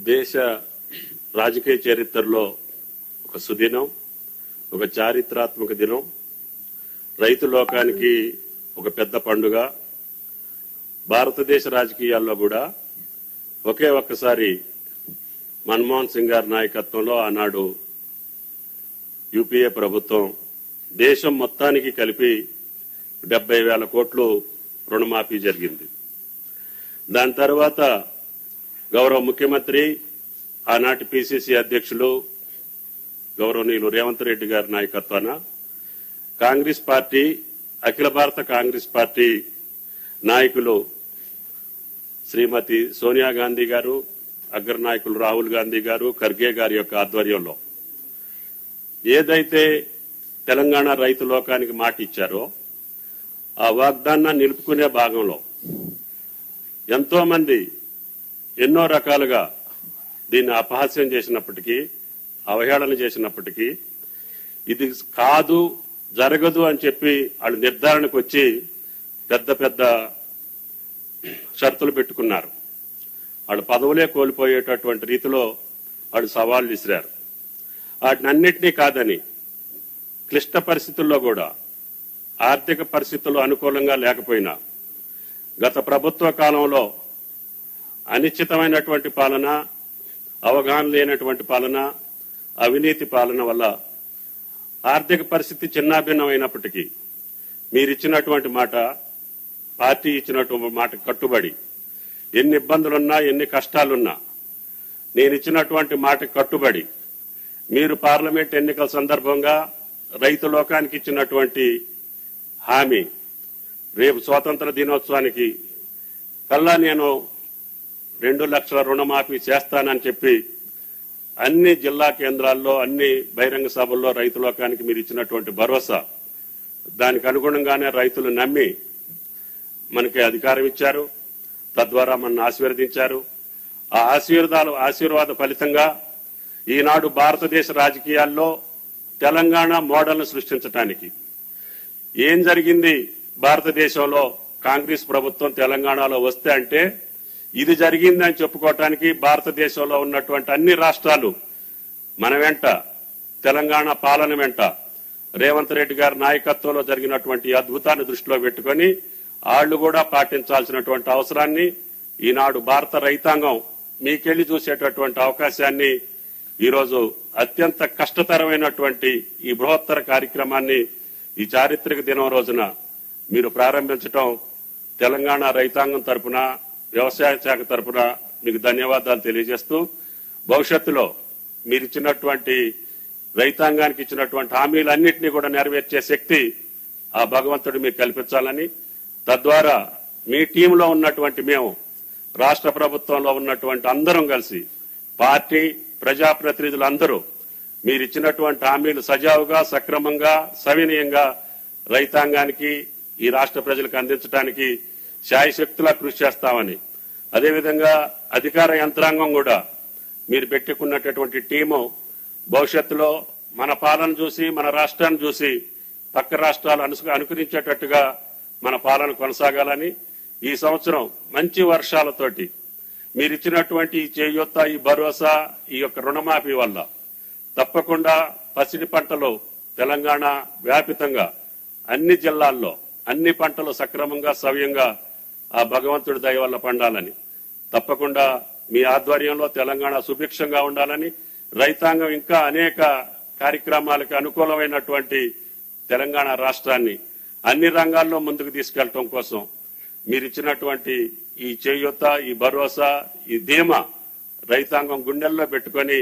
దేశ రాజకీయ చరిత్రలో ఒక సుదినం ఒక చారిత్రాత్మక దినం. రైతు లోకానికి ఒక పెద్ద పండుగ. భారతదేశ రాజకీయాల్లో కూడా ఒకే ఒక్కసారి మన్మోహన్ సింగ్ గారి నాయకత్వంలో ఆనాడు యూపీఏ ప్రభుత్వం దేశం మొత్తానికి కలిపి డెబ్బై వేల కోట్లు రుణమాఫీ జరిగింది. దాని తర్వాత గౌరవ ముఖ్యమంత్రి ఆనాటి పిసిసి అధ్యక్షులు గౌరవనీయులు రేవంత్ రెడ్డి గారి నాయకత్వాన కాంగ్రెస్ పార్టీ అఖిల భారత కాంగ్రెస్ పార్టీ నాయకులు శ్రీమతి సోనియా గాంధీ గారు అగ్రనాయకులు రాహుల్ గాంధీ గారు ఖర్గే గారి యొక్క ఆధ్వర్యంలో ఏదైతే తెలంగాణ రైతు లోకానికి మాట ఇచ్చారో ఆ వాగ్దానాన్ని నిలుపుకునే భాగంలో ఎంతో మంది ఎన్నో రకాలుగా దీన్ని అపహాస్యం చేసినప్పటికీ అవహేళన చేసినప్పటికీ ఇది కాదు జరగదు అని చెప్పి వాళ్ళు నిర్ధారణకు వచ్చి పెద్ద పెద్ద షరతులు పెట్టుకున్నారు. వాళ్ళు పదవులే కోల్పోయేటటువంటి రీతిలో వాళ్ళు సవాళ్ళు విసిరారు. వాటినన్నింటినీ కాదని క్లిష్ట పరిస్థితుల్లో కూడా ఆర్థిక పరిస్థితులు అనుకూలంగా లేకపోయినా గత ప్రభుత్వ కాలంలో అనిశ్చితమైనటువంటి పాలన అవగాహన లేనటువంటి పాలన అవినీతి పాలన వల్ల ఆర్థిక పరిస్థితి చిన్నాభిన్నమైనప్పటికీ మీరిచ్చినటువంటి మాట పార్టీ ఇచ్చినటువంటి మాట కట్టుబడి ఎన్ని ఇబ్బందులున్నా ఎన్ని కష్టాలున్నా నేను ఇచ్చినటువంటి మాట కట్టుబడి మీరు పార్లమెంట్ ఎన్నికల సందర్భంగా రైతు లోకానికి ఇచ్చినటువంటి హామీ రేపు స్వాతంత్ర దినోత్సవానికి కల్లా నేను రెండు లక్షల రుణమాఫీ చేస్తానని చెప్పి అన్ని జిల్లా కేంద్రాల్లో అన్ని బహిరంగ సభల్లో రైతు లోకానికి మీరు ఇచ్చినటువంటి భరోసా దానికి అనుగుణంగానే రైతులు నమ్మి మనకి అధికారం ఇచ్చారు తద్వారా మన ఆశీర్వదించారు. ఆ ఆశీర్వాదాలు ఆశీర్వాద ఫలితంగా ఈనాడు భారతదేశ రాజకీయాల్లో తెలంగాణ మోడల్ను సృష్టించడానికి ఏం జరిగింది భారతదేశంలో కాంగ్రెస్ ప్రభుత్వం తెలంగాణలో వస్తే అంటే ఇది జరిగిందని చెప్పుకోవటానికి భారతదేశంలో ఉన్నటువంటి అన్ని రాష్ట్రాలు మన వెంట తెలంగాణ పాలన వెంట రేవంత్ రెడ్డి గారి నాయకత్వంలో జరిగినటువంటి అద్భుతాన్ని దృష్టిలో పెట్టుకొని వాళ్ళు కూడా పాటించాల్సినటువంటి అవసరాన్ని ఈనాడు భారత రైతాంగం మీకెళ్ళి చూసేటటువంటి అవకాశాన్ని ఈరోజు అత్యంత కష్టతరమైనటువంటి ఈ బృహత్తర కార్యక్రమాన్ని ఈ చారిత్రక దినం రోజున మీరు ప్రారంభించటం తెలంగాణ రైతాంగం తరపున వ్యవసాయ శాఖ తరఫున మీకు ధన్యవాదాలు తెలియజేస్తూ భవిష్యత్తులో మీరు ఇచ్చినటువంటి రైతాంగానికి ఇచ్చినటువంటి హామీలన్నింటినీ కూడా నెరవేర్చే శక్తి ఆ భగవంతుడు మీకు కల్పించాలని తద్వారా మీ టీంలో ఉన్నటువంటి మేము రాష్ట్ర ప్రభుత్వంలో ఉన్నటువంటి అందరం కలిసి పార్టీ ప్రజాప్రతినిధులు అందరూ మీరు ఇచ్చినటువంటి హామీలు సజావుగా సక్రమంగా సవినయంగా రైతాంగానికి ఈ రాష్ట్ర ప్రజలకు అందించడానికి శాయశక్తులా కృషి చేస్తామని. అదేవిధంగా అధికార యంత్రాంగం కూడా మీరు పెట్టుకున్నటువంటి టీము భవిష్యత్తులో మన పాలన చూసి మన రాష్ట్రాన్ని చూసి పక్క రాష్ట్రాలు అనుకరించేటట్టుగా మన పాలన కొనసాగాలని ఈ సంవత్సరం మంచి వర్షాలతోటి మీరు ఇచ్చినటువంటి ఈ చేయూత ఈ భరోసా ఈ యొక్క రుణమాఫీ వల్ల తప్పకుండా పసిడి పంటలు తెలంగాణ వ్యాపితంగా అన్ని జిల్లాల్లో అన్ని పంటలు సక్రమంగా సవ్యంగా ఆ భగవంతుడి దయ వల్ల పండాలని. తప్పకుండా మీ ఆధ్వర్యంలో తెలంగాణ సుభిక్షంగా ఉండాలని రైతాంగం ఇంకా అనేక కార్యక్రమాలకు అనుకూలమైనటువంటి తెలంగాణ రాష్ట్రాన్ని అన్ని రంగాల్లో ముందుకు తీసుకెళ్ళటం కోసం మీరు ఇచ్చినటువంటి ఈ చేయూత ఈ భరోసా ఈ ధీమా రైతాంగం గుండెల్లో పెట్టుకొని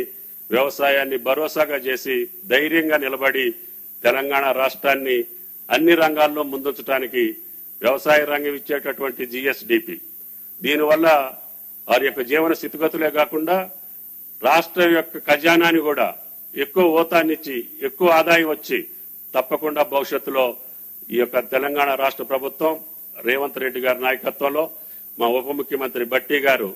వ్యవసాయాన్ని భరోసాగా చేసి ధైర్యంగా నిలబడి తెలంగాణ రాష్ట్రాన్ని అన్ని రంగాల్లో ముందుంచడానికి వ్యవసాయ రంగం ఇచ్చేటటువంటి జిఎస్డిపి దీనివల్ల వారి యొక్క జీవన స్థితిగతులే కాకుండా రాష్ట్రం యొక్క ఖజానాని కూడా ఎక్కువ ఓతాన్నిచ్చి ఎక్కువ ఆదాయం వచ్చి తప్పకుండా భవిష్యత్తులో ఈ యొక్క తెలంగాణ రాష్ట్ర ప్రభుత్వం రేవంత్ రెడ్డి గారి నాయకత్వంలో మా ఉప ముఖ్యమంత్రి బట్టి గారు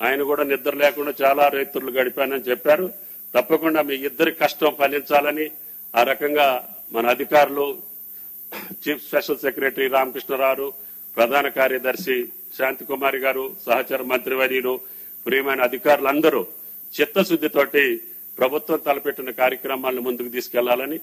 ఆయన కూడా నిద్ర లేకుండా చాలా రైతులు గడిపానని చెప్పారు. తప్పకుండా మీ ఇద్దరి కష్టం ఫలించాలని ఆ రకంగా మన అధికారులు చీఫ్ స్పెషల్ సెక్రటరీ రామకృష్ణరావు ప్రధాన కార్యదర్శి శాంతి కుమారి గారు సహచర మంత్రివర్యులు ప్రియమైన అధికారులందరూ చిత్తశుద్దితోటి ప్రభుత్వం తలపెట్టిన కార్యక్రమాలను ముందుకు తీసుకెళ్ళాలని